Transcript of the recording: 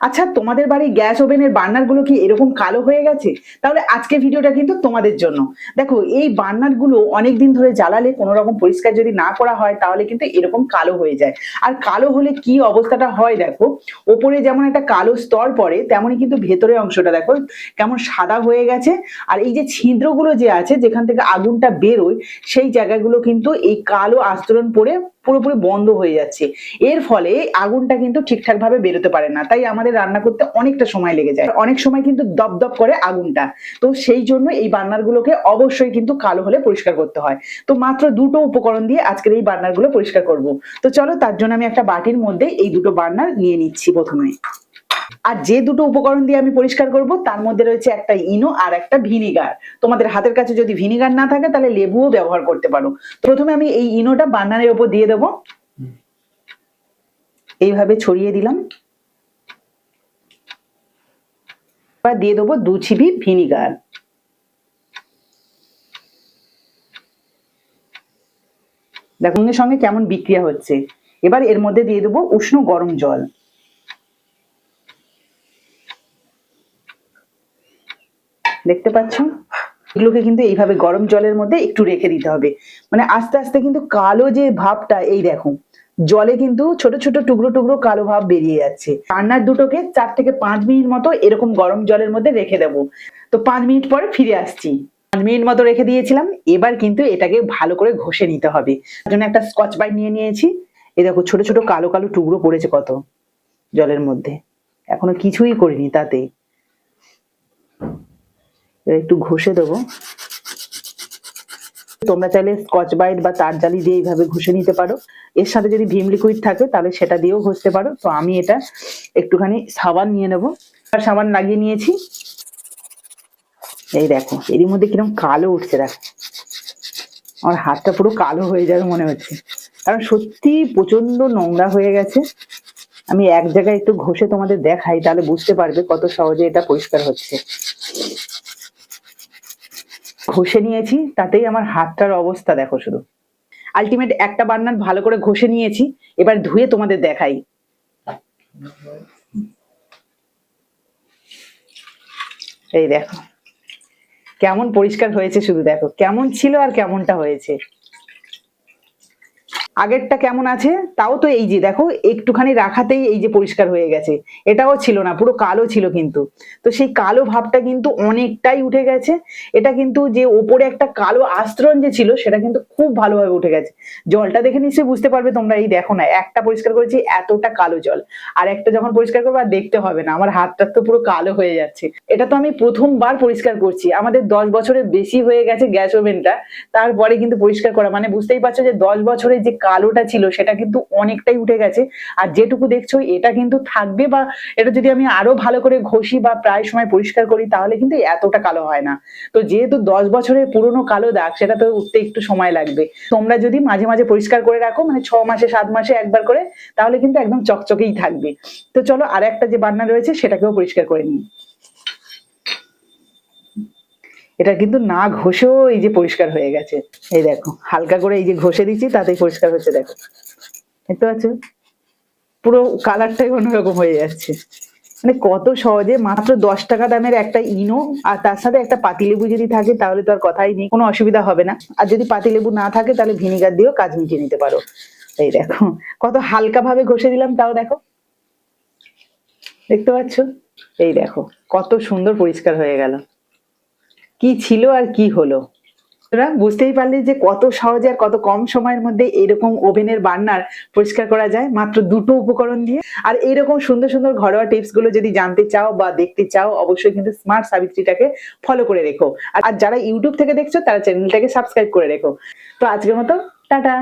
আচ্ছা তোমাদের বাড়ি গ্যাস ওভেনের বার্নারগুলো কি এরকম কালো হয়ে গেছে? তাহলে আজকে ভিডিওটা কিন্তু তোমাদের জন্য। দেখো, এই বার্নারগুলো অনেকদিন ধরে জ্বালালে কোনো রকম পরিষ্কার যদি না করা হয়, তাহলে কিন্তু এরকম কালো হয়ে যায়। আর কালো হলে কি অবস্থাটা হয় দেখো, ওপরে যেমন একটা কালো স্তর পড়ে তেমনই কিন্তু ভেতরের অংশটা দেখো, কেমন সাদা হয়ে গেছে। আর এই যে ছিদ্রগুলো যে আছে, যেখান থেকে আগুনটা বেরোয়, সেই জায়গাগুলো কিন্তু এই কালো আস্তরণ পড়ে পুরোপুরি বন্ধ হয়ে যাচ্ছে। এর ফলে আগুনটা কিন্তু ঠিকঠাক ভাবে বেরোতে পারে না। তাই আমাদের রান্না করতে অনেকটা সময় লেগে যায়। অনেক সময় কিন্তু দপদপ করে আগুনটা। তো সেই জন্য এই বার্নারগুলোকে অবশ্যই কিন্তু কালো হলে পরিষ্কার করতে হয়। তো মাত্র দুটো উপকরণ দিয়ে আজকের এই বার্নারগুলো পরিষ্কার করব। তো চলো তার জন্য আমি একটা বাটির মধ্যে এই দুটো বার্নার নিয়ে নিচ্ছি প্রথমে। আর যে দুটো উপকরণ দিয়ে আমি পরিষ্কার করব তার মধ্যে রয়েছে একটা ইনো আর একটা ভিনিগার। তোমাদের হাতের কাছে যদি ভিনিগার না থাকে তাহলে লেবুও ব্যবহার করতে পারো। প্রথমে আমি এই ইনোটা বান্নারের উপর দিয়ে দেবো। এইভাবে ছড়িয়ে দিলাম। বা দিয়ে দেবো দু ছিপি ভিনিগার। দেখো সঙ্গে সঙ্গে কেমন বিক্রিয়া হচ্ছে। এবার এর মধ্যে দিয়ে দেবো উষ্ণ গরম জল। দেখতে পাচ্ছ? এগুলোকে কিন্তু এইভাবে গরম জলের মধ্যে একটু রেখে দিতে হবে। মানে আস্তে আস্তে কিন্তু কালো যে ভাবটা, এই দেখো জলে কিন্তু ছোট ছোট টুকরো টুকরো কালো ভাব বেরিয়ে যাচ্ছে। রান্নার দুটোকে চার থেকে পাঁচ মিনিট মতো এরকম গরম জলের মধ্যে রেখে দেবো। তো পাঁচ মিনিট পরে ফিরে আসছি। পাঁচ মিনিট মতো রেখে দিয়েছিলাম, এবার কিন্তু এটাকে ভালো করে ঘষে নিতে হবে। তার জন্য একটা স্কচ বাইট নিয়ে নিয়েছি। এই দেখো ছোট ছোট কালো কালো টুকরো পড়েছে কত জলের মধ্যে। এখনও কিছুই করিনি তাতে। একটু ঘষে দেবো। তোমরা চাইলে স্কচ বাইট বা তার জালি দিয়ে এইভাবে ঘষে নিতে পারো। এর সাথে যদি ভীম লিকুইড থাকে, তাহলে সেটা দিয়েও ঘষতে পারো। তো আমি এটা একটুখানি সাবান নিয়ে নেব। আর সাবান লাগিয়ে নিয়েছি। এই দেখো, এরই মধ্যে কীরকম কালো উঠছে, দেখো। আমার হাতটা পুরো কালো হয়ে যাবে মনে হচ্ছে। কারণ সত্যি প্রচণ্ড নোংরা হয়ে গেছে। আমি এক জায়গায় একটু ঘষে তোমাদের দেখাই, তাহলে বুঝতে পারবে কত সহজে এটা পরিষ্কার হচ্ছে। ঘষে নিয়েছি, তাতেই আমার হাতটার অবস্থা দেখো শুধু। আলটিমেট একটা বান্নার ভালো করে ঘষে নিয়েছি, এবার ধুয়ে তোমাদের দেখাই। এই দেখো, কেমন পরিষ্কার হয়েছে শুধু দেখো, কেমন ছিল আর কেমনটা হয়েছে। আগেরটা কেমন আছে? তাও তো এই যে, দেখো, একটুখানি রাখাতেই এই যে পরিষ্কার হয়ে গেছে। এটাও ছিল না, পুরো কালো ছিল কিন্তু। তো সেই কালো ভাবটা কিন্তু অনেকটাই উঠে গেছে। এটা কিন্তু যে ওপরে একটা কালো আস্তরণ যে ছিল, সেটা কিন্তু খুব ভালোভাবে উঠে গেছে। জলটা দেখে নিশ্চয়ই বুঝতে পারবে তোমরা, এই দেখো না, একটা পরিষ্কার করেছি, এতটা কালো জল। আর একটা যখন পরিষ্কার করব, আর দেখতে হবে না, আমার হাতটা তো পুরো কালো হয়ে যাচ্ছে। এটা তো আমি প্রথমবার পরিষ্কার করছি। আমাদের দশ বছরের বেশি হয়ে গেছে গ্যাস ওভেনটা, তারপরে কিন্তু পরিষ্কার করা। মানে বুঝতেই পারছ যে দশ বছরের যে কালোটা ছিল, সেটা কিন্তু অনেকটাই উঠে গেছে। আর যেটুকু দেখছ, এটা কিন্তু থাকবে বা এটা যদি আমি আরও ভালো করে ঘষি বা প্রায় সময় পরিষ্কার করি, তাহলে কিন্তু এতটা কালো হয় না। তো যেহেতু দশ বছরের পুরনো কালো দাগ, সেটা তো উঠতে একটু সময় লাগবে। তোমরা যদি মাঝে মাঝে পরিষ্কার করে রাখো মানে ছ মাসে, সাত মাসে একবার করে, তাহলে কিন্তু একদম চকচকেই থাকবে। তো চলো আর একটা যে বান্না রয়েছে, সেটাকেও পরিষ্কার করে নিই। এটা কিন্তু না ঘষেও এই যে পরিষ্কার হয়ে গেছে। এই দেখো, হালকা করে এই যে ঘষে দিচ্ছি, তাতেই পরিষ্কার হচ্ছে দেখো। দেখতে পাচ্ছ? পুরো কালারটাই অন্যরকম হয়ে যাচ্ছে। মানে কত সহজে, মাত্র দশ টাকা দামের একটা ইনো, আর তার সাথে একটা পাতিলেবু যদি থাকে, তাহলে তো আর কথাই নেই, কোনো অসুবিধা হবে না। আর যদি পাতিলেবু না থাকে, তাহলে ভিনিগার দিয়েও কাজ মিটিয়ে নিতে পারো। এই দেখো, কত হালকা ভাবে ঘষে দিলাম, তাও দেখো। দেখতে পাচ্ছ? এই দেখো, কত সুন্দর পরিষ্কার হয়ে গেল। কি ছিল আর কি হলো? তোরা বুঝতেই পারলে যে কত সহজে আর কত কম সময়ের মধ্যে এরকম ওভেনের বার্নার পরিষ্কার করা যায়, মাত্র দুটো উপকরণ দিয়ে। আর এরকম সুন্দর সুন্দর ঘরোয়া টিপসগুলো যদি জানতে চাও বা দেখতে চাও, অবশ্যই কিন্তু স্মার্ট সাবিত্রীটাকে ফলো করে রেখো। আর যারা ইউটিউব থেকে দেখছ, তারা চ্যানেলটাকে সাবস্ক্রাইব করে রেখো। তো আজকের মতো, টাটা!